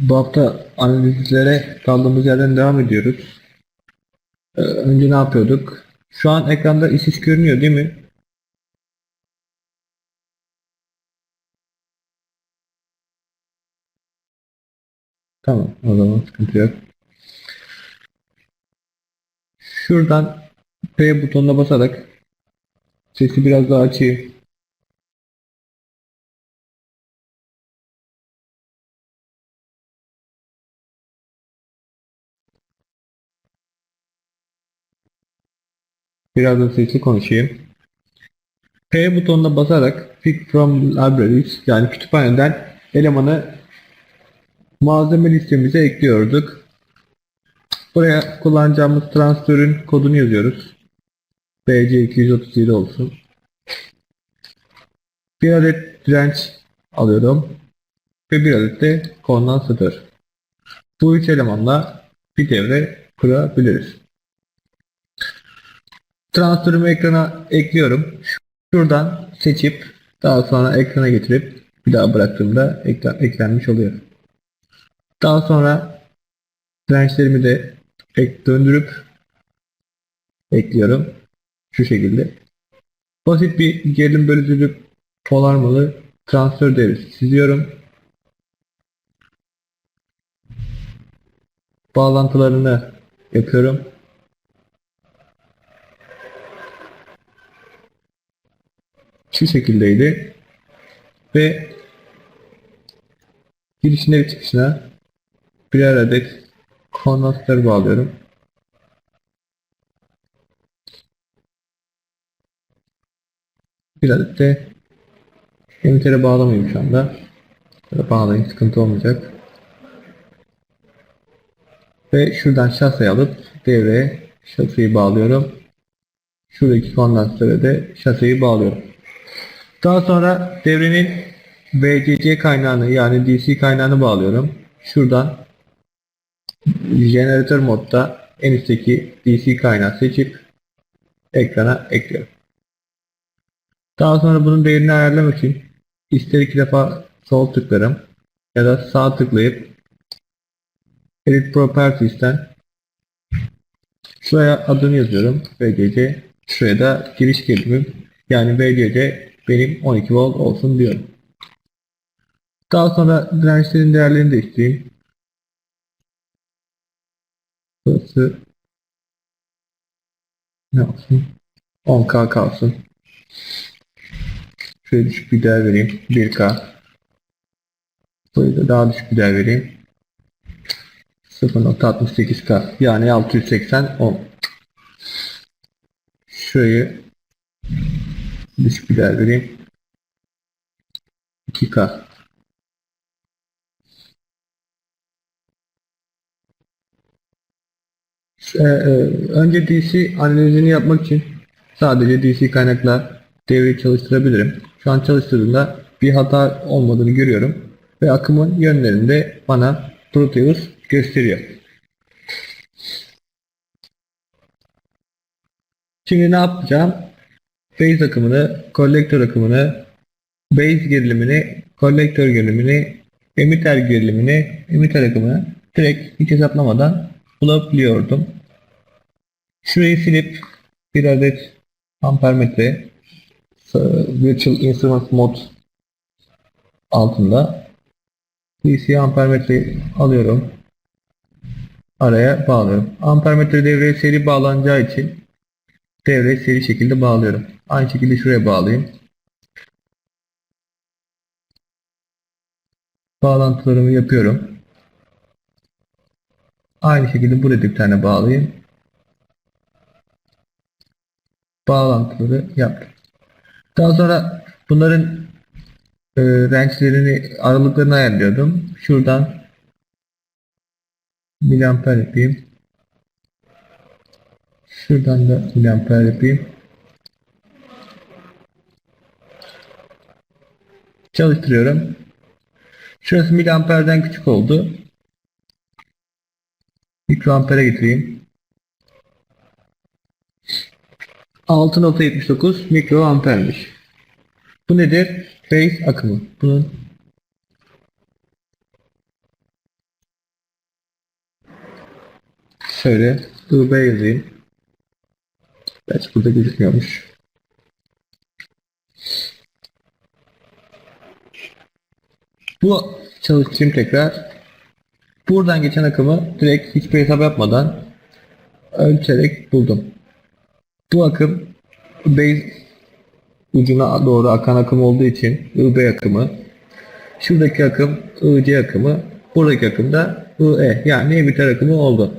Bu hafta analizlere kaldığımız yerden devam ediyoruz. Ee, önce ne yapıyorduk? Şu an ekranda iş görünüyor değil mi? Tamam, o zaman sıkıntı yok. Şuradan P butonuna basarak sesi biraz daha açayım. Biraz da sesli konuşayım. P butonuna basarak Pick from Libraries yani kütüphaneden elemanı malzeme listemize ekliyorduk. Buraya kullanacağımız transferin kodunu yazıyoruz. BC237 olsun. Bir adet direnç alıyorum. Ve bir adet de kondansatör. Bu üç elemanla bir devre kurabiliriz. Transferimi ekrana ekliyorum. Şuradan seçip daha sonra ekrana getirip bir daha bıraktığımda ekran, eklenmiş oluyor. Daha sonra dirençlerimi de ek, döndürüp ekliyorum. Şu şekilde. Basit bir gerilim bölücülük polarmalı transfer devresi çiziyorum. Bağlantılarını yapıyorum. Şu şekildeydi. Ve girişine ve çıkışına birer adet kondansatör bağlıyorum. Bir adet de emitere bağlamayayım şu anda. Bağlayayım sıkıntı olmayacak. Ve şuradan şaseyi alıp devreye şaseyi bağlıyorum. Şuradaki kondansatöre de şaseyi bağlıyorum. Daha sonra devrenin VCC kaynağını yani DC kaynağını bağlıyorum. Şuradan jeneratör modda en üstteki DC kaynağı seçip ekrana ekliyorum. Daha sonra bunun değerini ayarlamak için ister iki defa sol tıklarım ya da sağ tıklayıp Edit Properties'ten şuraya adını yazıyorum VCC şuraya da giriş kelimim yani VCC benim 12 volt olsun diyorum. Daha sonra dirençlerin değerlerini değiştireyim. Burası ne olsun? 10K kalsın. Şöyle düşük bir değer vereyim. 1K. Buraya da daha düşük bir değer vereyim. 0.68K. Yani 680 ohm. Şurayı düşük vereyim. 2K. Ee, e, önce DC analizini yapmak için sadece DC kaynakla devreyi çalıştırabilirim. Şu an çalıştırdığımda bir hata olmadığını görüyorum ve akımın yönlerinde bana Proteus gösteriyor. Şimdi ne yapacağım? Base akımını, kolektör akımını, base gerilimini, kolektör gerilimini, emitter gerilimini, emitter akımını direkt hiç hesaplamadan bulabiliyordum. Şurayı silip bir adet ampermetre Virtual Instrument Mode altında DC ampermetre alıyorum. Araya bağlıyorum. Ampermetre devreye seri bağlanacağı için devreye seri şekilde bağlıyorum. Aynı şekilde şuraya bağlayayım. Bağlantılarımı yapıyorum. Aynı şekilde buraya bir tane bağlayayım. Bağlantıları yaptım. Daha sonra bunların e, rençlerini, aralıklarını ayarlıyordum. Şuradan miliamper yapayım. Şuradan da miliamper yapayım. Çalıştırıyorum. Şurası miliamperden küçük oldu. Mikroampere getireyim. 6.79 mikroampermiş. Bu nedir? Phase akımı. Bunun Şöyle IB yazayım. Gerçi burada gözükmüyormuş. Bu çalıştırayım tekrar. Buradan geçen akımı direkt hiçbir hesap yapmadan ölçerek buldum. Bu akım base ucuna doğru akan akım olduğu için IB akımı. Şuradaki akım IC akımı. Buradaki akım da IE yani emitter akımı oldu.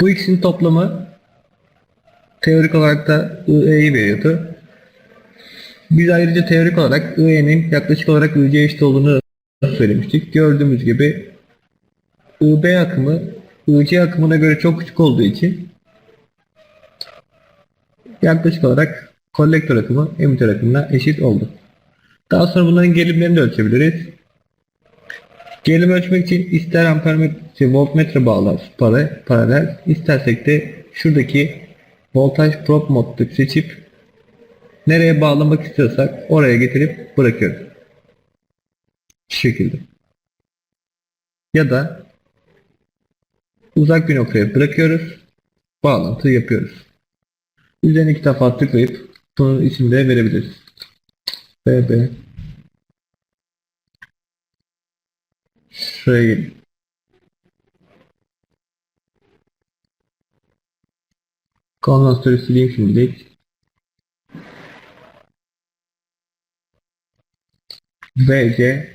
Bu ikisinin toplamı teorik olarak da IE'yi veriyordu. Biz ayrıca teorik olarak IE'nin yaklaşık olarak IC'ye eşit olduğunu söylemiştik. Gördüğümüz gibi IB akımı IC akımına göre çok küçük olduğu için yaklaşık olarak kolektör akımı emitter akımına eşit oldu. Daha sonra bunların gerilimlerini de ölçebiliriz. Gerilim ölçmek için ister ampermetre, voltmetre bağlar para, paralel, istersek de şuradaki voltaj probe modunu seçip nereye bağlamak istiyorsak oraya getirip bırakıyoruz. Şu şekilde. Ya da uzak bir noktaya bırakıyoruz. Bağlantı yapıyoruz. Üzerine iki defa tıklayıp bunun ismini de verebiliriz. BB Şuraya gelin. Kondansatörü sileyim şimdilik. BC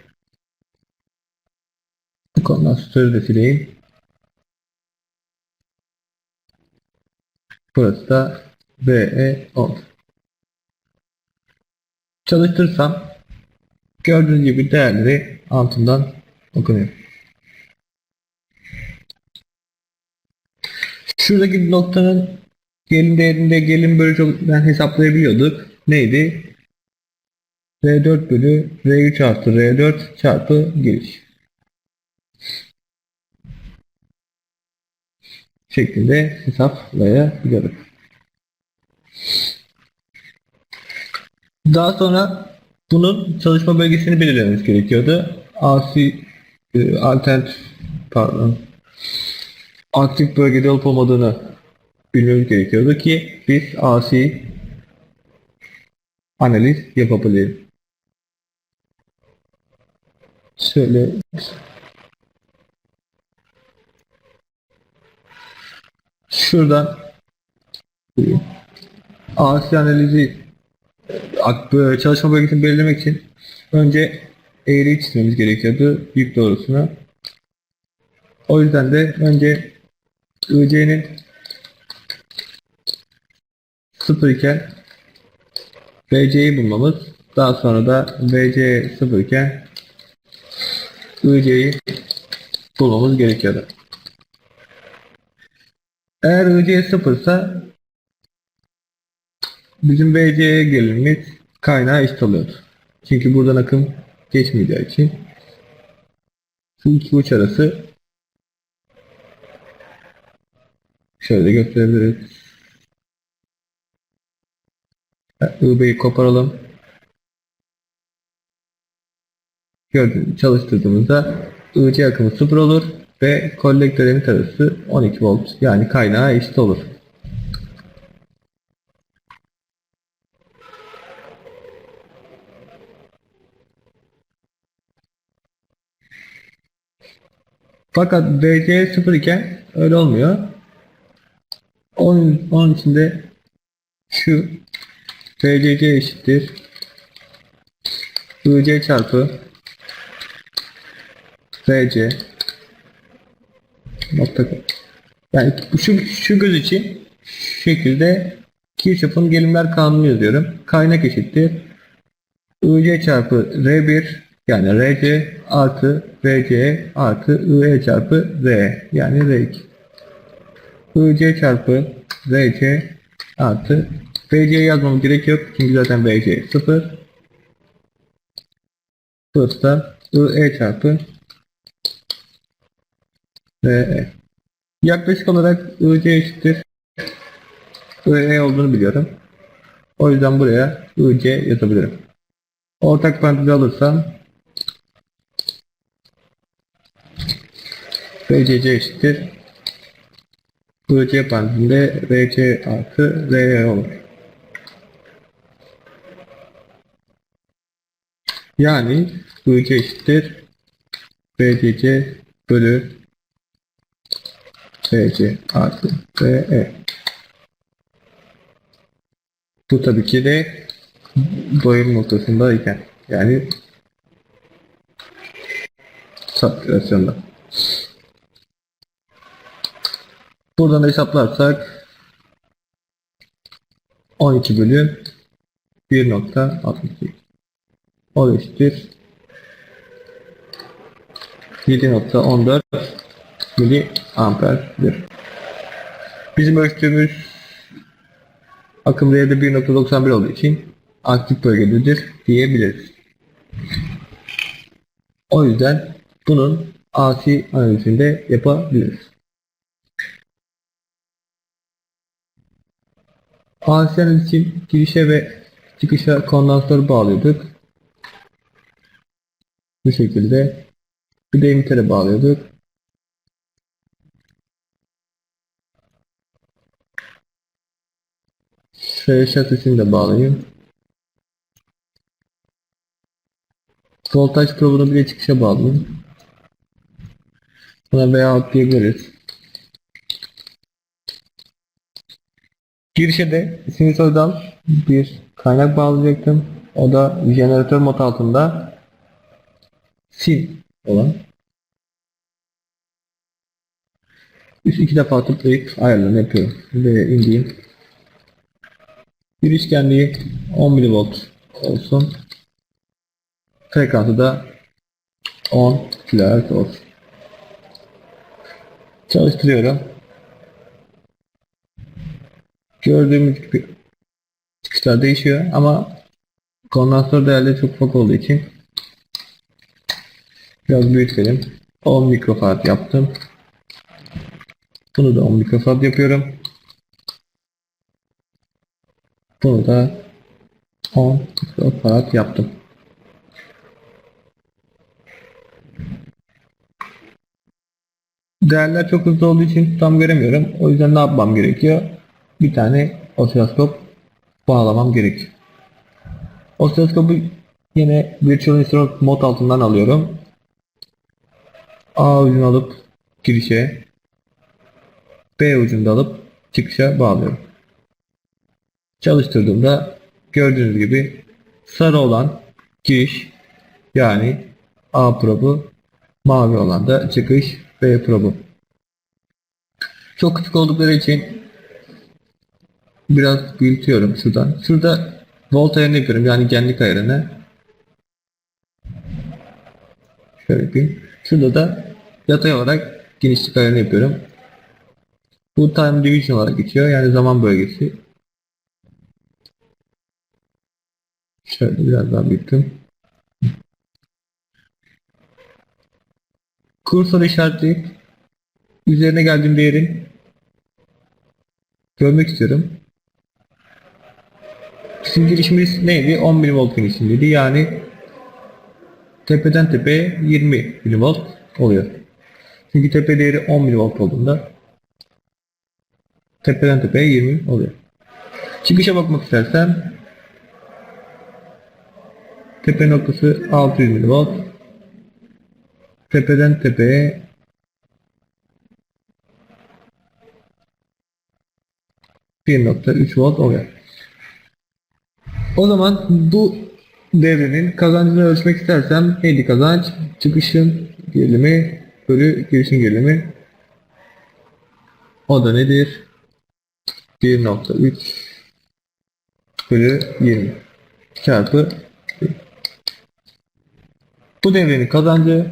Kondansatörü de sileyim. Burası da BE oldu. Çalıştırsam gördüğünüz gibi değerleri altından okunuyor. Şuradaki noktanın gelin değerinde gelin bölü çoktan hesaplayabiliyorduk. Neydi? R4 bölü R3 artı R4 çarpı giriş. şeklinde hesaplayabiliyorduk. Daha sonra bunun çalışma bölgesini belirlememiz gerekiyordu. AC e, alternatif pardon aktif bölgede olup olmadığını bilmemiz gerekiyordu ki biz AC analiz yapabilelim. Şöyle şuradan AC analizi böyle çalışma bölgesini belirlemek için önce eğriyi çizmemiz gerekiyordu yük doğrusuna. O yüzden de önce IC'nin 0 iken VC'yi bulmamız daha sonra da VC 0 iken IC'yi bulmamız gerekiyordu. Eğer IC 0 ise bizim VC'ye gelimimiz kaynağı eşit oluyordu. Çünkü buradan akım geçmeyeceği için şu iki uç arası şöyle gösterebiliriz. IB'yi koparalım. Gördüğünüz çalıştırdığımızda IC akımı 0 olur ve kolektör emit arası 12 volt yani kaynağa eşit olur. Fakat VC 0 iken öyle olmuyor. Onun, onun için de şu VCC eşittir IC çarpı VC nokta. Yani şu, şu göz için şu şekilde Kirchhoff'un gelimler kanunu yazıyorum. Kaynak eşittir. IC çarpı R1 yani RC artı VC artı IE çarpı R yani R2. IC çarpı VC artı VC yazmamız gerek yok çünkü zaten VC 0. Burası da IE çarpı VE. Yaklaşık olarak IC eşittir IE olduğunu biliyorum. O yüzden buraya IC yazabilirim. Ortak parantezi alırsam VCC eşittir. VC bandinde VC artı VE olur. Yani VC eşittir. VCC bölü VC artı VE. Bu tabii ki de doyum noktasındayken yani satürasyonda. Buradan da hesaplarsak 12 bölü 1.68 o eşittir 7.14 mili amperdir. Bizim ölçtüğümüz akım değeri de 1.91 olduğu için aktif bölgededir diyebiliriz. O yüzden bunun AC analizini de yapabiliriz. AC analiz için girişe ve çıkışa kondansatörü bağlıyorduk. Bu şekilde bir de emitere bağlıyorduk. Şöyle şasisini de bağlayayım. Voltaj probunu bir de çıkışa bağlayayım. Buna veya diyebiliriz. Girişe de sinusoidal bir kaynak bağlayacaktım. O da jeneratör mod altında sin olan. Üst iki defa tıklayıp ayarlarını yapıyorum. Ve indireyim. Girişkenliği 10 mV olsun. Frekansı da 10 kHz olsun. Çalıştırıyorum. Gördüğümüz gibi çıkışlar değişiyor ama kondansatör değerleri çok ufak olduğu için biraz büyütelim. 10 mikrofarad yaptım. Bunu da 10 mikrofarad yapıyorum. Bunu da 10 mikrofarad yaptım. Değerler çok hızlı olduğu için tam göremiyorum. O yüzden ne yapmam gerekiyor? Bir tane osiloskop bağlamam gerekiyor. Osiloskopu yine Virtual Instrument mod altından alıyorum. A ucunu alıp girişe, B ucunu da alıp çıkışa bağlıyorum. Çalıştırdığımda gördüğünüz gibi sarı olan giriş yani A probu, mavi olan da çıkış B probu. Çok küçük oldukları için biraz büyütüyorum şuradan. Şurada volt ayarını yapıyorum yani genlik ayarını. Şöyle yapayım. Şurada da yatay olarak genişlik ayarını yapıyorum. Bu time division olarak geçiyor yani zaman bölgesi. Şöyle biraz daha büyüttüm. Kursor işaretleyip üzerine geldiğim değerin görmek istiyorum. Bizim girişimiz neydi? 10 mV girişindeydi. Yani tepeden tepeye 20 mV oluyor. Çünkü tepe değeri 10 mV olduğunda tepeden tepeye 20 oluyor. Çıkışa bakmak istersem tepe noktası 600 mV tepeden tepeye bir nokta üç volt oluyor. O zaman bu devrenin kazancını ölçmek istersem neydi kazanç? Çıkışın gerilimi bölü girişin gerilimi. O da nedir? 1.3 bölü 20 çarpı 1. Bu devrenin kazancı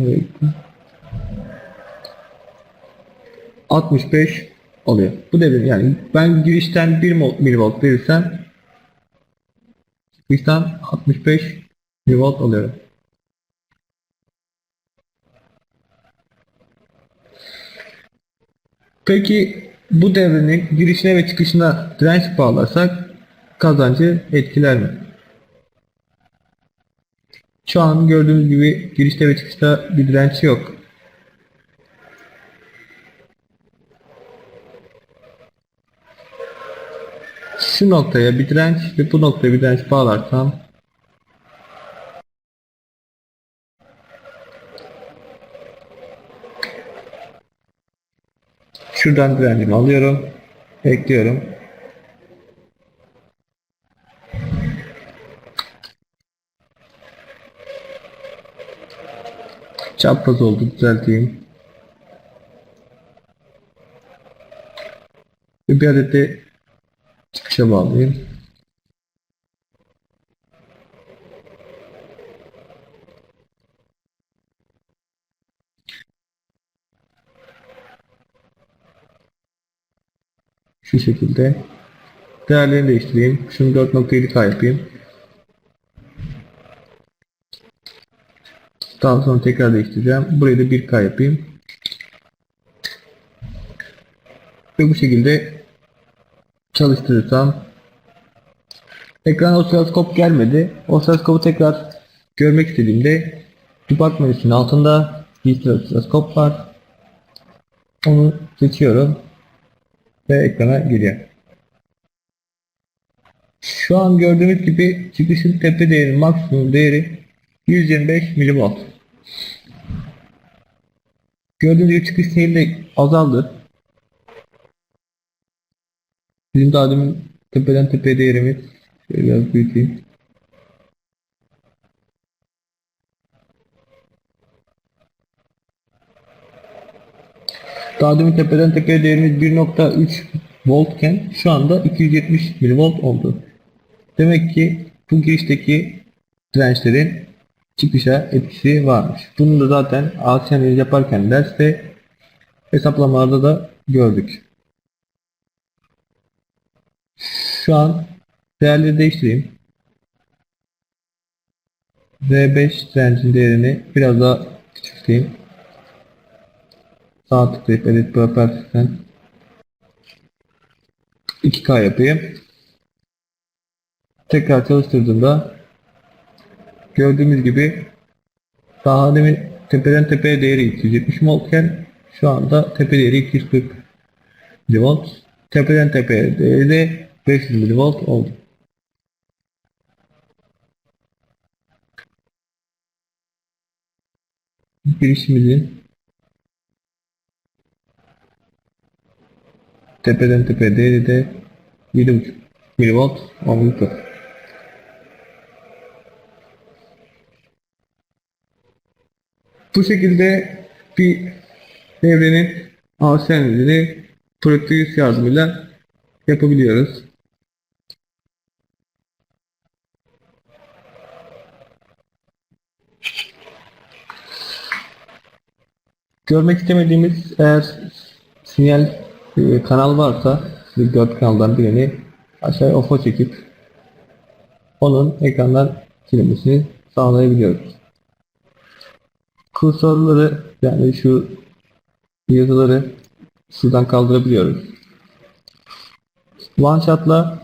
Evet. 65 oluyor. Bu devre yani ben girişten 1 mV verirsem çıkıştan 65 mV alıyorum. Peki bu devrenin girişine ve çıkışına direnç bağlarsak kazancı etkiler mi? Şu an gördüğünüz gibi girişte ve çıkışta bir direnç yok. Şu noktaya bir direnç ve bu noktaya bir direnç bağlarsam şuradan direncimi alıyorum ekliyorum. Çapraz oldu düzelteyim. Bir adet de çıkışa bağlayayım şu şekilde değerlerini değiştireyim. Şunu 4.7k yapayım. Daha sonra tekrar değiştireceğim. Burayı da 1k yapayım. Ve bu şekilde çalıştırırsam ekrana osiloskop gelmedi osiloskopu tekrar görmek istediğimde debug menüsünün altında dijital osiloskop var onu seçiyorum ve ekrana giriyor. Şu an gördüğünüz gibi çıkışın tepe değeri maksimum değeri 125 mV. Gördüğünüz gibi çıkış seyri de azaldı. Bizim daha demin tepeden tepe değerimiz şöyle biraz büyüteyim. Daha demin tepeden tepeye değerimiz 1.3 voltken şu anda 270 mV oldu. Demek ki bu girişteki dirençlerin çıkışa etkisi varmış. Bunu da zaten analiz yaparken derste hesaplamalarda da gördük. Şu an değerleri değiştireyim. V5 direncin değerini biraz daha küçülteyim. Sağ tıklayıp Edit Properties'ten 2K yapayım. Tekrar çalıştırdığımda gördüğümüz gibi daha demin tepeden tepeye değeri 270 voltken şu anda tepe değeri 240 volt. Tepeden tepeye değeri de 500 mV oldu. Girişimizin tepeden tepeye değeri de 7.5 mV olmuştur. Bu şekilde bir devrenin analizini Prometheus yardımıyla yapabiliyoruz. Görmek istemediğimiz eğer sinyal e, kanal varsa bir dört kanaldan birini aşağıya OFO çekip onun ekrandan silinmesini sağlayabiliyoruz. Kursorları yani şu yazıları şuradan kaldırabiliyoruz. One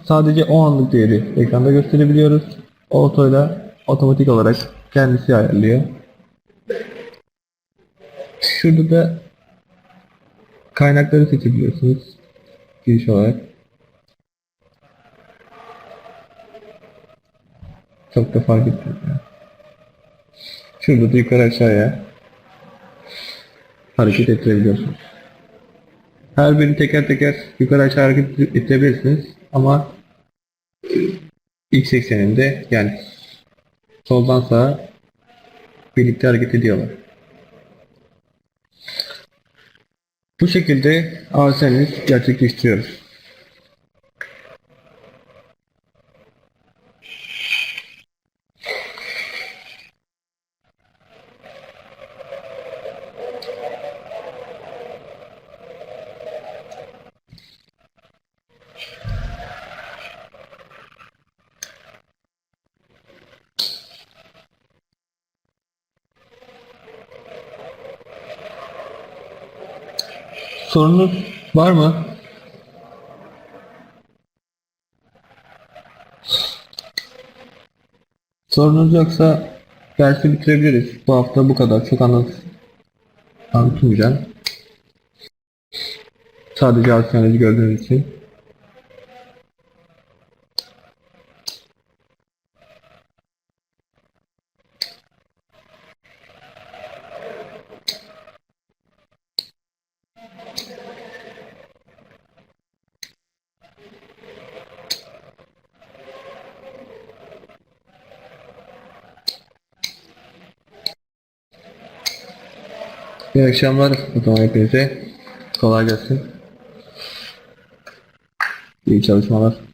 sadece o anlık değeri ekranda gösterebiliyoruz. Auto ile otomatik olarak kendisi ayarlıyor. Şurada da kaynakları seçebiliyorsunuz. Giriş olarak. Çok da fark etmiyor. Şurada da yukarı aşağıya hareket ettirebiliyorsunuz. Her birini teker teker yukarı aşağı hareket ettirebilirsiniz ama x ekseninde yani soldan sağa birlikte hareket ediyorlar. Bu şekilde ASN'imiz gerçekleştiriyoruz. Sorunuz var mı? Sorunuz yoksa dersi bitirebiliriz. Bu hafta bu kadar. Çok anlat anlatmayacağım. Sadece alternatif gördüğünüz için. İyi akşamlar o zaman hepinize. Kolay gelsin. İyi çalışmalar.